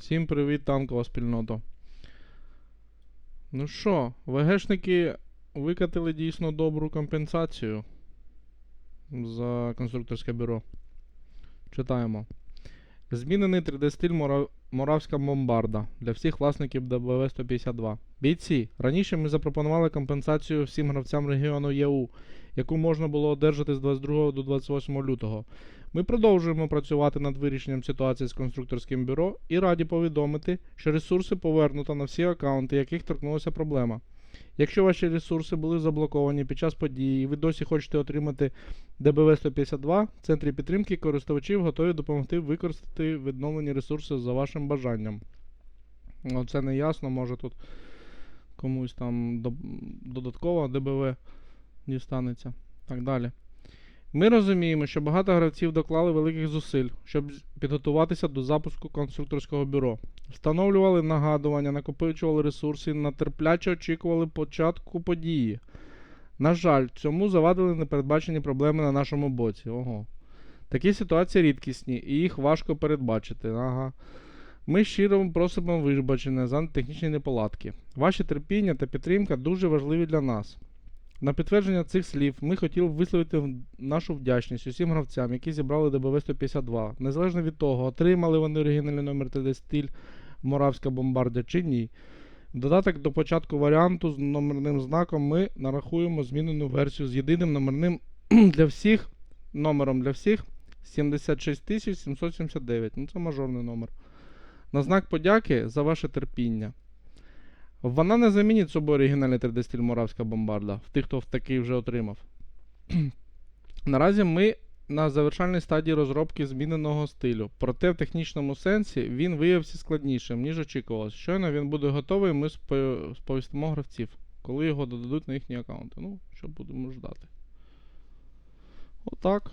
Всім привіт, танкова спільнота. Ну що, ВГшники викатили дійсно добру компенсацію за конструкторське бюро. Читаємо. Змінений 3D-стиль Мора... Моравська бомбарда для всіх власників ДБВ-152. Бійці, раніше ми запропонували компенсацію всім гравцям регіону ЄУ, яку можна було одержати з 22 до 28 лютого. Ми продовжуємо працювати над вирішенням ситуації з конструкторським бюро і раді повідомити, що ресурси повернуто на всі аккаунти, яких торкнулася проблема. Якщо ваші ресурси були заблоковані під час події і ви досі хочете отримати ДБВ 152, в центрі підтримки користувачів готові допомогти використати відновлені ресурси за вашим бажанням. Ну, це не ясно, може тут комусь там додатково ДБВ дістанеться. Так далі. Ми розуміємо, що багато гравців доклали великих зусиль, щоб підготуватися до запуску конструкторського бюро. Встановлювали нагадування, накопичували ресурси, натерпляче очікували початку події. На жаль, цьому завадили непередбачені проблеми на нашому боці. Ого. Такі ситуації рідкісні, і їх важко передбачити. Ага. Ми щиро просимо вибачення за технічні неполадки. Ваші терпіння та підтримка дуже важливі для нас. На підтвердження цих слів ми хотіли б висловити нашу вдячність усім гравцям, які зібрали ДБВ 152, незалежно від того, отримали вони оригінальний номер TD стиль Моравська бомбарда чи ні. Додаток до початку варіанту з номерним знаком ми нарахуємо змінену версію з єдиним номерним для всіх номером для всіх 76779. Ну це мажорний номер. На знак подяки за ваше терпіння. Вона не замінить собою оригінальний 3D стиль Моравська бомбарда в тих, хто такий вже отримав. Наразі ми на завершальній стадії розробки зміненого стилю. Проте в технічному сенсі він виявився складнішим, ніж очікувалось. Щойно він буде готовий, ми сповістимо гравців, коли його додадуть на їхні аккаунти. Ну, що будемо ждати. Отак.